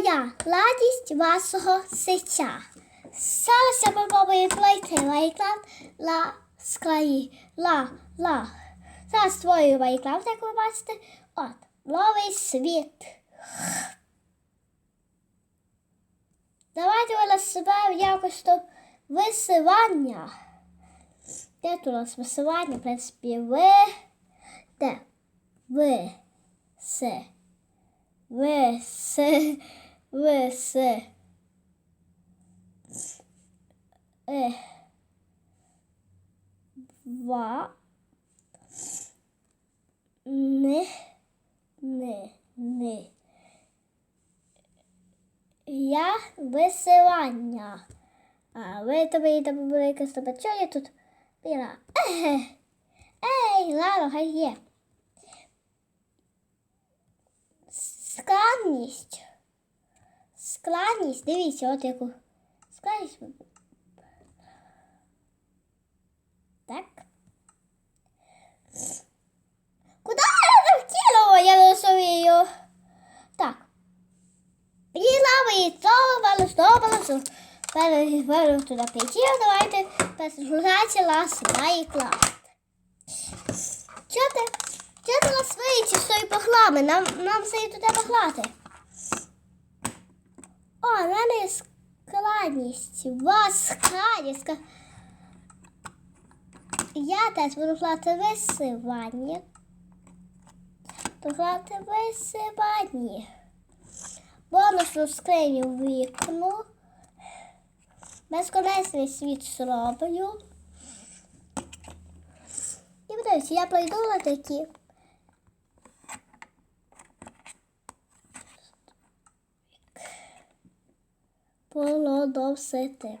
моя радість вашого серця. Зараз я попробую пройти ла скраї. Ла, ла. Зараз створюю Майнкрафт, як ви бачите. От, новий світ. Давайте ми себе якось то висивання. Де тут у нас висивання? В принципі, ви. Де? Ви. Се. Ви. Се. Ви. Се. Е. Ва. Не. Не. Не. Я висилання. А ви тобі там якась. Чого я тут біла? Еге. Ей, ладно, хай є. Складність. Складність. Дивіться, от яку. Складність. Так. Куди я втілила? Я розумію. Так. Підлава і цовала, стопала, переверну туди прийти. Давайте перезагрузати лас Майнкрафт. Чого ти? Чого ти нас вийти з похлами? Нам, нам все туди похлати. О, в мене складність. Вас складність. Я теж буду плати висивання. Плати висивання. Бонусну скриню вікну. Безконечний світ зроблю. І подивіться, я пройду на такі. Полодовсити.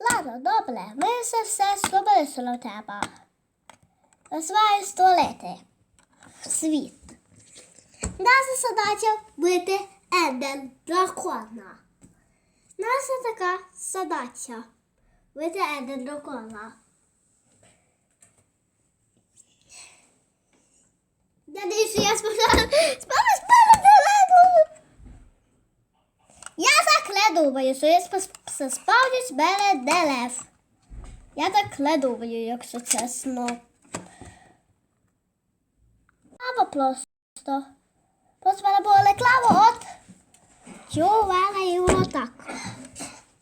Ладно, добре, ми все все зробили, що нам треба. Розвиваю столити. Світ. Наша задача бити Ендер дракона. Наша така задача бити Ендер дракона. Я дивлюся, я спочатку спала спала далеко. Я так не думаю, що я спас- справлюсь біля дерев. Я так не думаю, якщо чесно. Або просто. Просто в мене була реклама от. Чувала і отак.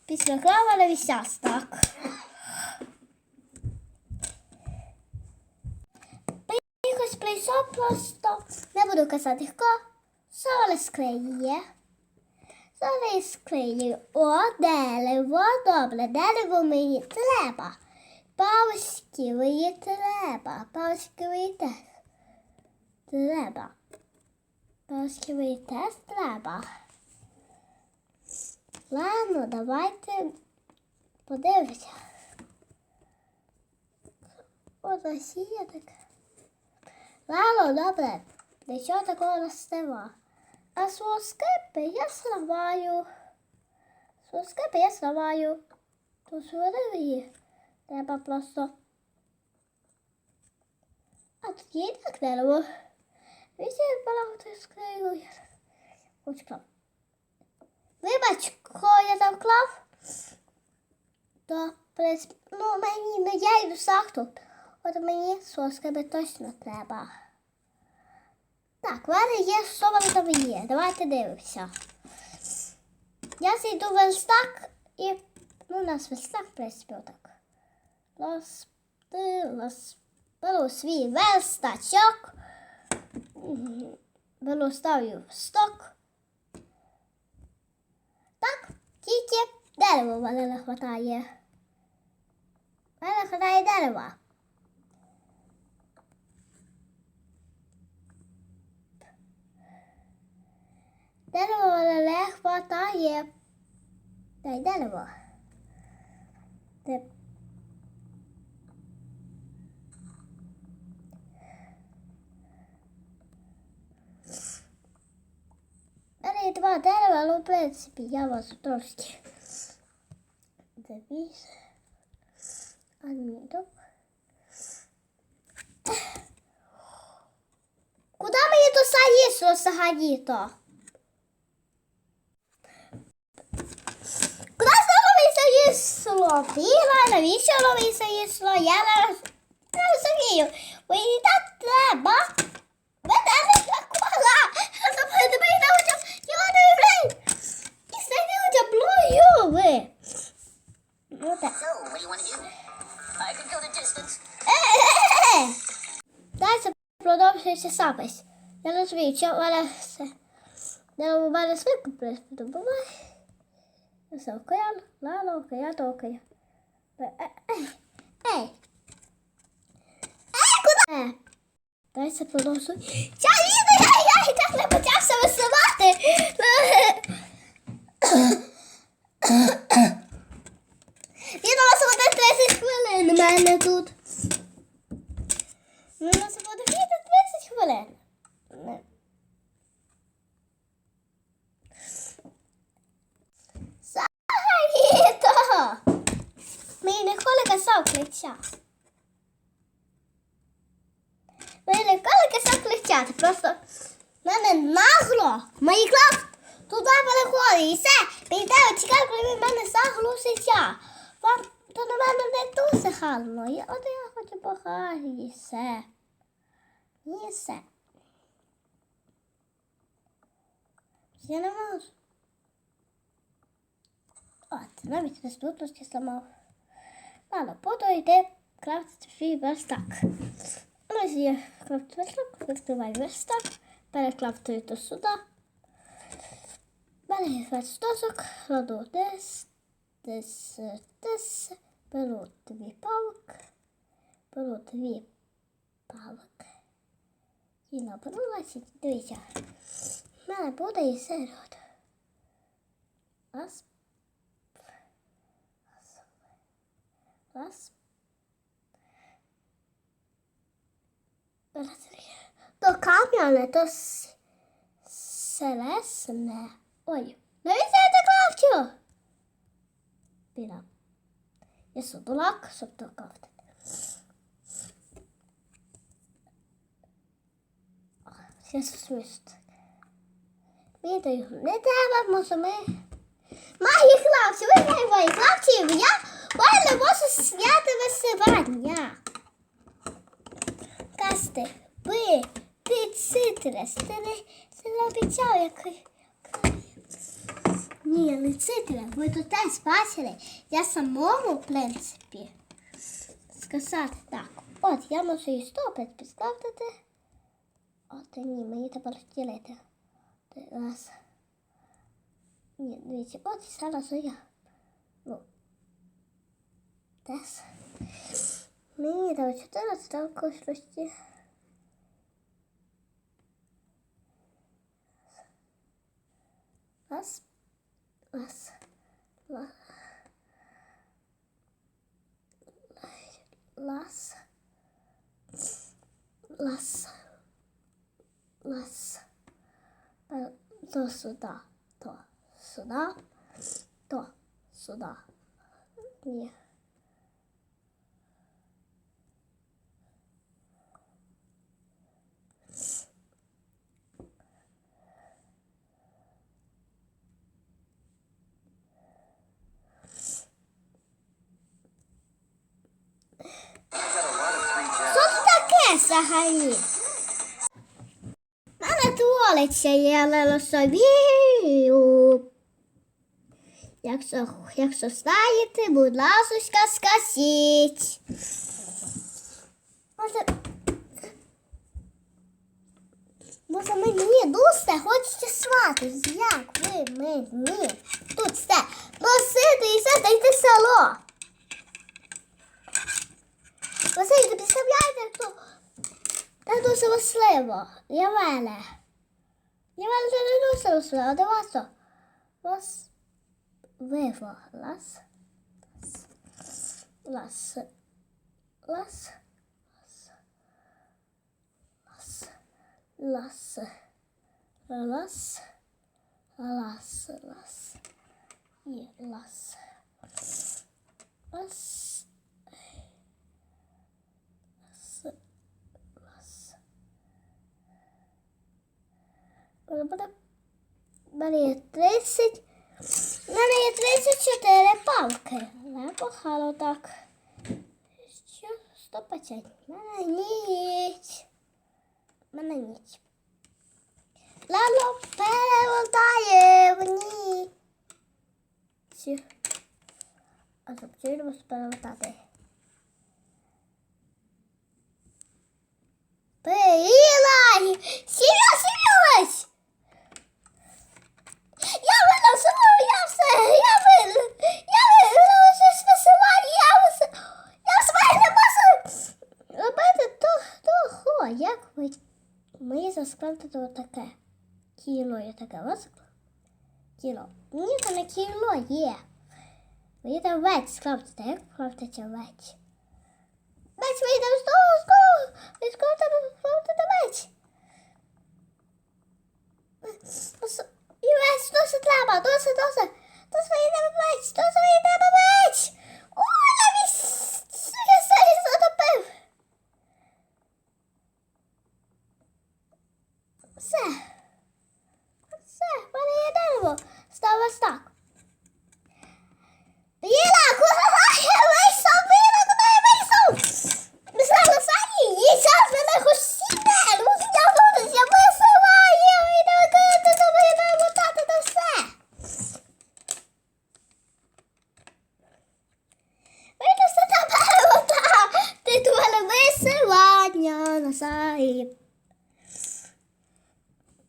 Після не вісясь так. Якось прийшов просто. Не буду казати хто. Соле скриє. Соле скриє. О, дерево, добре, дерево мені треба. Палочки мені треба. Палочки мені теж треба. Палочки мені теж треба. Ладно, давайте подивимося. О, Росія така. Ладно, добре. Нічого такого не нема. А скипи я сламаю. скипи я сламаю. Тут її. Треба просто. А тут і так дерево. Вісім балагати скрию. Ось клав. Вибач, кого я там клав. То, ну мені, ну я йду сахту. От мені соскиби точно треба. Так, в мене є, що вам там є. Давайте дивимося. Я зайду в верстак і. Ну, у нас верстак, в принципі, отак. Лос, лос, беру свій верстачок. Беру, ставлю в сток. Так, тільки дерева в мене не хватає. В мене хватає дерева. Дерево мене не хватає. Дай дерево. Де? мало дерева, але я вас трошки завіс. А ні, добре. Куди мені то саїсло саганіто? Куди знову мені саїсло? Біла, навіщо мені саїсло? Я не, роз- розумію. Мені так треба. Мене не прикола. Запити мені на очам. Я не вірю. І сидів очам блою ви. Ну так. So, what do you want to do? I could go the distance. Е-е-е! Далі продовжується запис. Я розумію, що в мене все. Не у мене швидко придобуває. Все океан, лало, океан, то океан. Е, е, е. Ей! Ей, куди? Далі продовжуй. Ця відео, я, я і так не почався висувати. Відео у вас буде 30 хвилин у мене тут. У нас буде відео 30 хвилин. Не. Загалі-то! Мені ніколи казав крича. Ніколи казав кричати. Просто в мене нагло. Майнкрафт туди переходить. І все. Треба чекати, коли в мене заглушиться. Вам то на мене не дуже гарно. Я, от я хочу пограти і все. І все. Я не можу. От, навіть доступності зламав. Ладно, буду йти крафтити свій верстак. Ось є крафт верстак, відкриваю верстак, перекрафтую то сюди. Далі версточок, кладу десь, десь, десь, беру дві палок, беру дві палок. І значить, дивіться. В мене буде і серед. Раз. Раз. Раз. To kamione, to selesne. Oj, no i see klahvtju. pidab. ja sul tuleb hakkab ta kahvtada. Jeesus müst. mida juhtub? Need lähevad muuseumi. ma ei klaasi, või ma ei klaasi ja palju osa jäädavasse välja. Касти, ви, ти цитрес, ти не, ти не обіцяв, який. Ні, не цитрес, ви тут теж бачили. Я самому, в принципі, сказати так. От, я можу і стопить підставити. От, ні, мені треба розділити. Раз. Ні, дивіться, от зараз я. Ну. Десь. Мені треба 14 також розділити. Раз. Раз. Раз. Раз. Раз. То сюди, то сюди, то сюди. Ні. Що це таке взагалі? Мене туалиться, я лело собі. Якщо, якщо знаєте, будь ласочка, скажіть. Може, може мені дуже хочеться свати. Як ви мені тут все просити і все дайте село. Василь, ти представляєте, так дуже важливо. Я мене. Я це не дуже важливо, а вас. Виво. Лас. Лас. Лас. Лас. Лас. Лас, лас. Лас. Лас. Лас. Лас. Коли мене є 30. В мене є 34 палки. Непогано так. Що? 150. В мене ніч. В мене ніч. Лало перевертає в ні. Сі. А запчуємо перевертати. Приїла! Сіля, сілюсь! Я все, я вин, я виносила висивання, я все, я все не можу робити то, того, як ви. Мені заскладати отаке. Кіло є таке, ось. Кіло. Ні, це не кіло є. Мені там веч скрафтити, як скрафтиться веч? Веч вийде з того, з ви скрафтите, скрафтите веч. Ось- І веч, досить треба, досить, досить. Досить мені треба веч, досить мені треба веч. Ой, навіть сука, сарі затопив. Все. Все, в мене є дерево. Став ось так. Біла, куди я вийшов? Біла, куди я вийшов? Ми стали самі, є час мене хоч сіне. Ну, я тут, я висиваю, і не викидати, то мені треба мотати на все. Вийду все там перемота. Ти до мене висивання на сайт.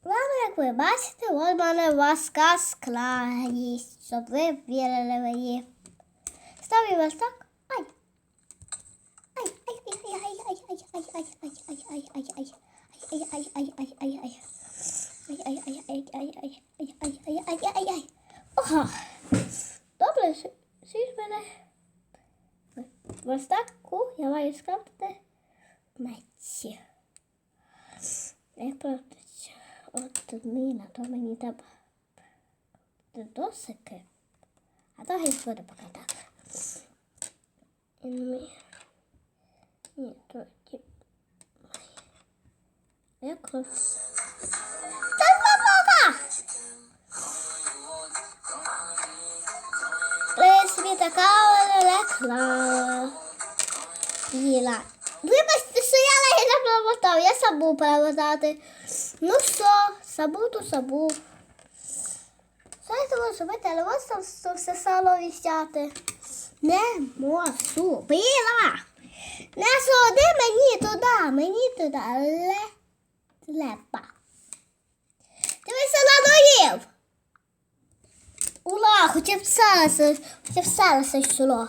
Ладно, як ви бачите, от в мене васка скла є, щоб ви вірили мені. Ставлю вас так. Ай. Ай, ай, ай, ай, ай, ай, ай, ай, ай, ай, ай, ай, ай. Ай, ай, ай, ай, ай, ай. Ай, ай, ай, ай, ай, ай, ай, ай, ай, ай, ай, ай. Ага. Добре, сіж мене. Ось таку я маю скрафтити меці. Як правдиться? От однина, то мені треба досики, а то геть буде поки так. Ні, то ті... Як ось... Та помога! Собі така лелека. Їла. Вибачте, що я легла проводав, я сам був проводати. Ну що, забув, то забув. Можу зробити, але ось там все- все сало віщати. Не можу. Біла! Не ходи мені туди, мені туди. Ле. Лепа. Дивися надоїв. Ула, хоча б селося, хоча б селося йшло.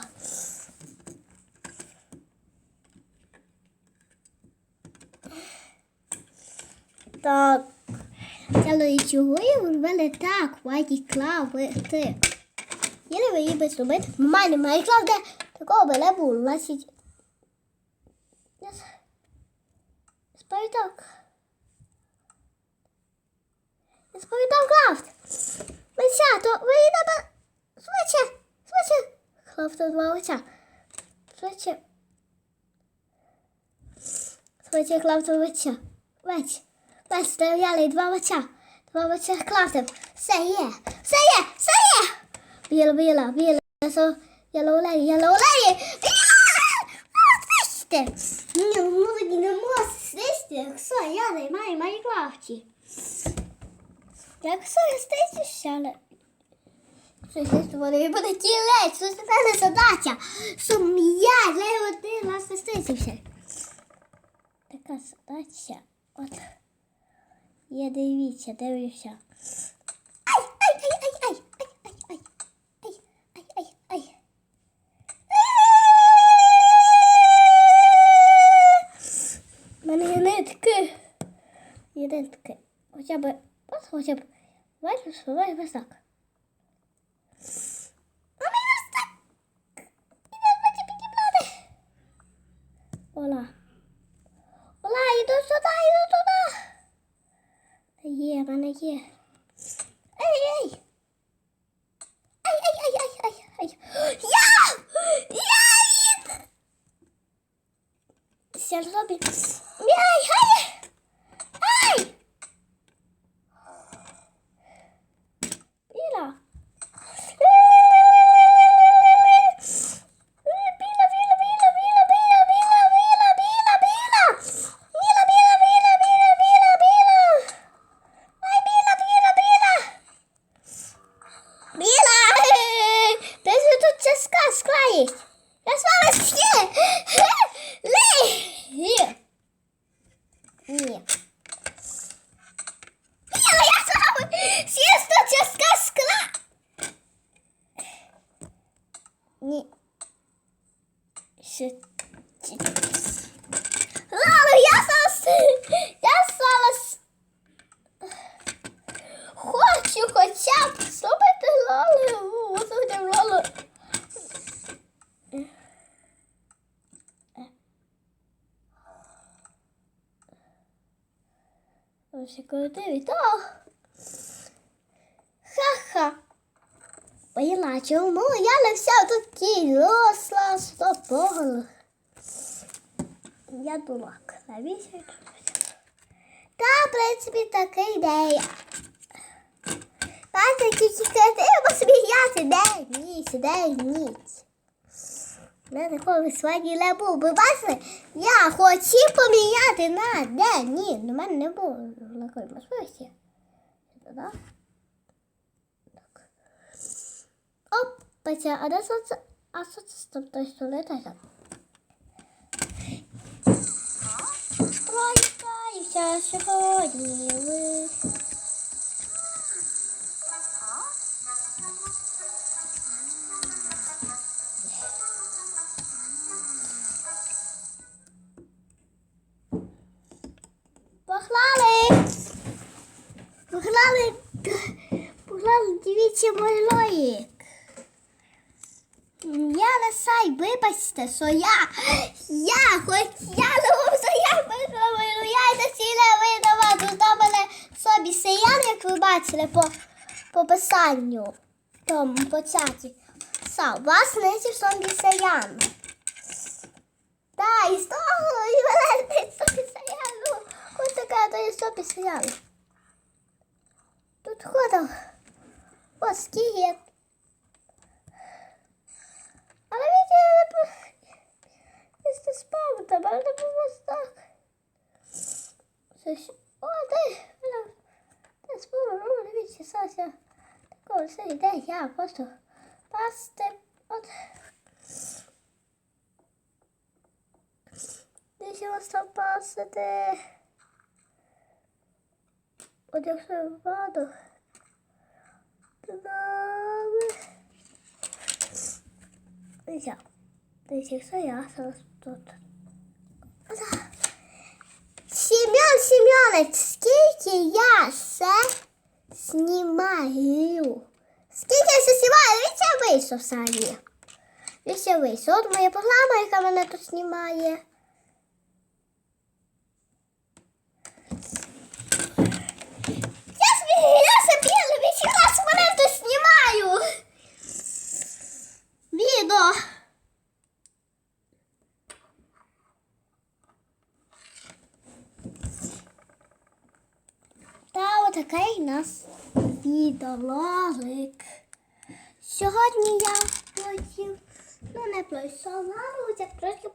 Так. Але чого я робили так, ваді клавити? Я не вмію без робити. В мене Майнкрафт, де такого би не було. Значить, я. Я сповідав крафт. Лиця, то мені треба швидше, швидше. Крафт два лиця. Швидше. Швидше крафт лиця. Веч. Веч, дерев'яний, два веча. Два веча крафтив. Все є, все є, все є. Біла, біла, біла. Yellow lady. Слышите? Ні, музики не можу слышати. Що я не маю Майнкрафті. Якщо я стисюся, щось вони буде тілець, це не задача, щоб я не один раз не стисився. Така задача. От. Я дивіться, дивлюся. Ай, ай, ай, ай, ай, ай, ай, ай, ай, ай, ай, ай. У мене є нитки. Є нитки. Хоча б, ось хоча б. Бачиш, сховай ось так. А мені ось так. І не Є, в мене є. Ей, ей. Ай, ай, ай, ай, ай, ай. Я! Я від... Ще зробі. Ай, ай, ай! Ось коли. Ха-ха. Поняла, чому я не вся такий росла стопогла. Я дурак. Навіщо я тут? Та, в принципі, така ідея. Бачите, тільки креативно сміяти день, ніч, день, ніч. Не такого сьогодні не був. Ви бачите, я хотів поміняти на день. Ні, на мене не було такої можливості. Так. Опа, це, а де це? А що це там той столет? Прощаюся сьогодні. ви. Що я, хоч я думав, що я виграю, я й доцільно видавати, до мене собі сеян, як ви бачили по, по писанню. Са, вас не собі сеян. Да, і з і мене собі сеяну. Ось така, собі сеян. Тут ходив. Ось скігет. Але Este spam, dar to po asta. Să-i, O, daj, ale... To jest sporo, no, wiecie, sosia. Taką sobie daj, ja po prostu pastę od... Deci o să pasă de... O de să vadă. Doamne. Deci, deci să ia să. Тут. Семен Семенович, скільки я все знімаю? Скільки я все знімаю? Ще вийшов самі. Ще вийшов. От моя програма, яка мене тут знімає. Я сміялася він ще раз мене тут знімаю. Відео. Та отакий у нас відеоролик. Сьогодні я хотів, ну не пройшов, трошки.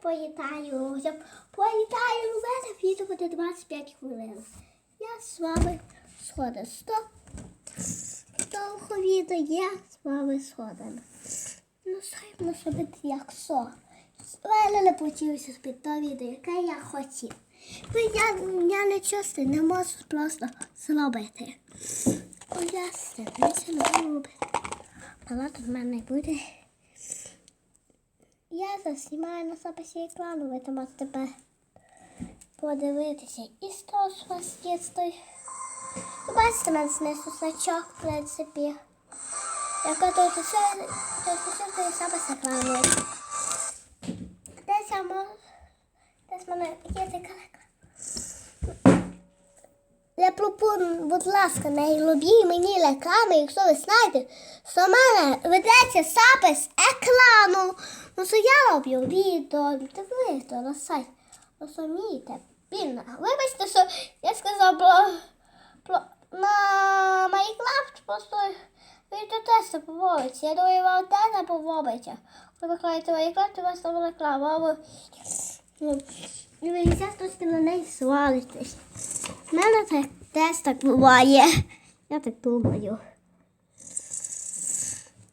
Хоча б поїтаю, мене відео буде 25 хвилин. Я з вами сходив. Довго відео я з вами сходив. Ну, схибно зробити як со. Але не почувся з то відео, яке я хотів. Бо я, я не часто не можу просто зробити. Поясни, не це не робити. Багато в мене буде. Я заснімаю на себе свій екран, ви там тебе подивитися. І з ж у вас є той. Бачите, мене знизу значок, в принципі. Яка тут все, тут все те саме з екрану. Десь я можу, десь мене є така. Я пропоную, будь ласка, не робіть мені реклами, якщо ви знаєте, що в мене ведеться запис екрану. Ну, що я роблю відео, дивіться на сайт. Розумієте? Бідна. Вибачте, що я сказав про, про на Майнкрафт, просто відео теж не поводиться. Я думаю, вам теж не поводиться. Ви викладаєте Майнкрафт, у вас там реклама, а ви... Ну, і ви трошки на неї свалитесь. Мене так теж так буває. Я так думаю.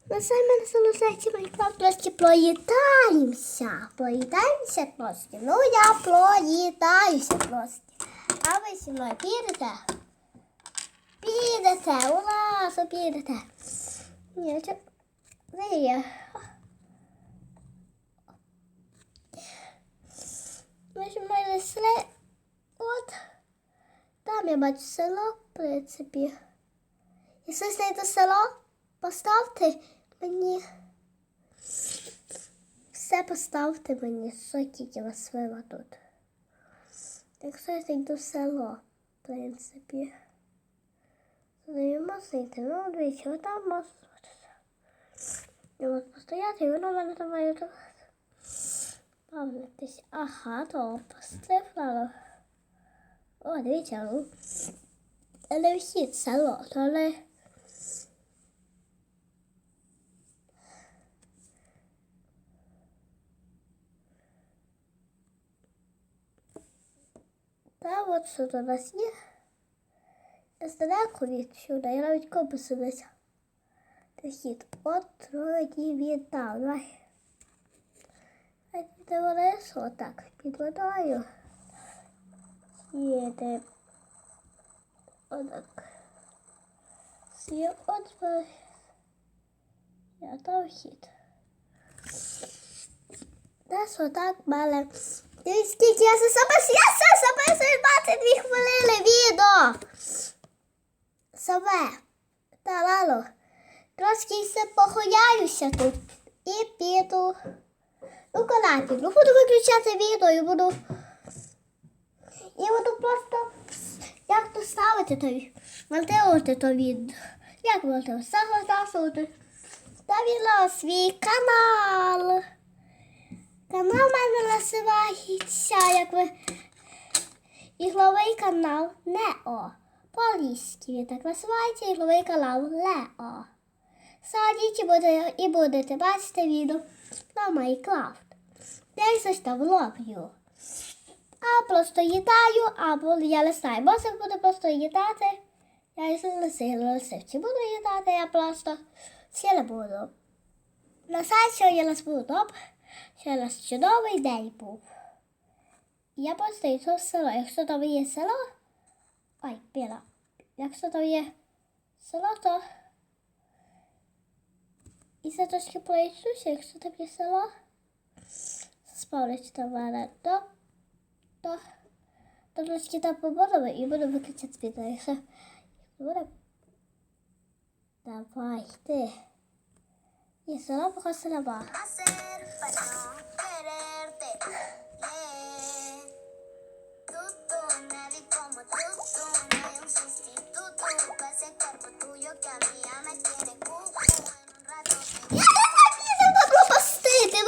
На саме залишається Майнкрафт трошки проїдаємося. Проїдаємося трошки. Ну я проїдаюся трошки. А ви зі мною підете? Підете, ура, що підете. Ні, це... Де є? Ми ж мали село. От. Там я бачу село, в принципі. Якщо знайду село, поставте мені. Все поставте мені, що тільки вас вила тут. Якщо я знайду село, в принципі. не можна йти. Ну, дивіться, отам можна. І от постояти, і воно в мене там має. Пам'ятись. Ага, то постив, пострифлало. О, дивіться, ну. Але вхід село, але. Та от що до нас є. Я здалеку відсюди, я навіть компаси не взяв. Вхід. От вроді віддав. Давай. А ти волес отак під водою. Їде. Отак. Сі от Я там вхід. Десь отак мене. Дивись, скільки я за себе я все записую 22 хвилини відео. Себе. Та лало. Трошки все похояюся тут. І піду. Ну, коли піду. Буду виключати відео і буду. І буду просто як то ставити той. Монтувати то відео. Як можна загортати. Ставила свій канал. Канал мене називається, як ви. Ігровий канал Нео. По-англійськи він так називається ігровий канал Лео. Садіть і буде, і будете бачити відео на Майнкрафт. Де я щось там роблю. А просто їдаю, або я знаю, може буде просто їдати. Я не сильно лисив. Чи буду їдати, я просто ще буду. На сайт, я нас добре, що у нас чудовий день був. Я просто йду в село. Якщо там є село, ой, біла. Якщо там є село, то і це трошки проїжджуся, якщо там є село, справлять до мене, то, то, трошки там побудемо і буду виключати відео. Якщо буде. І ese cuerpo tuyo que a mí ya me tiene cucu. En un rato te Я не хотіла пропустити.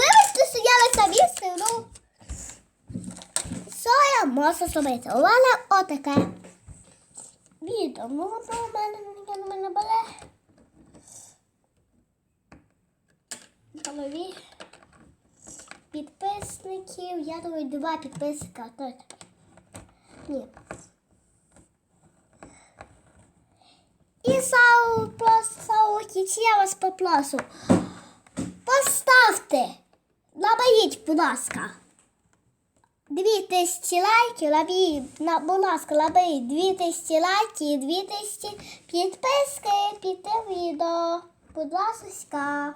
Я можу зробити? У отаке відео. Ну, воно у мене на мене бере. Голові підписників. Я думаю, два підписника. Точно. Ні. І сау, просто сау я вас попрошу. Поставте, наберіть, будь ласка. Дві тисячі лайків, наберіть, на, будь ласка, наберіть дві тисячі лайків дві тисячі підписки під тим відео. Будь ласка.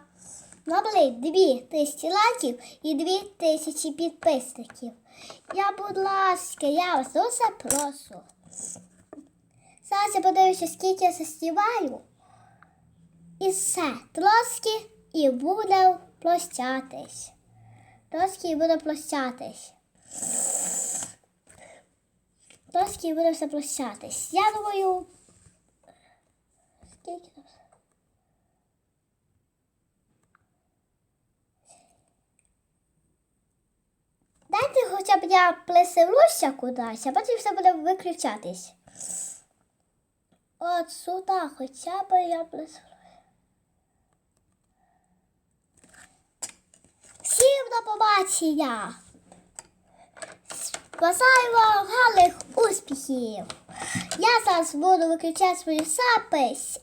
Наберіть дві тисячі лайків і дві тисячі підписників. Я, будь ласка, я вас дуже прошу. Зараз я подивлюся, скільки я заспіваю. І все, трошки і буде площатись. Трошки і буде площатись. Трошки будемо все прощатись. Я думаю. Скільки там? Дайте хоча б я плесируся кудись, а потім все буде виключатись. От сюди хоча б я плесирую. Всім до побачення! Бажаю вам гарних успіхів! Я зараз буду виключати свою запись.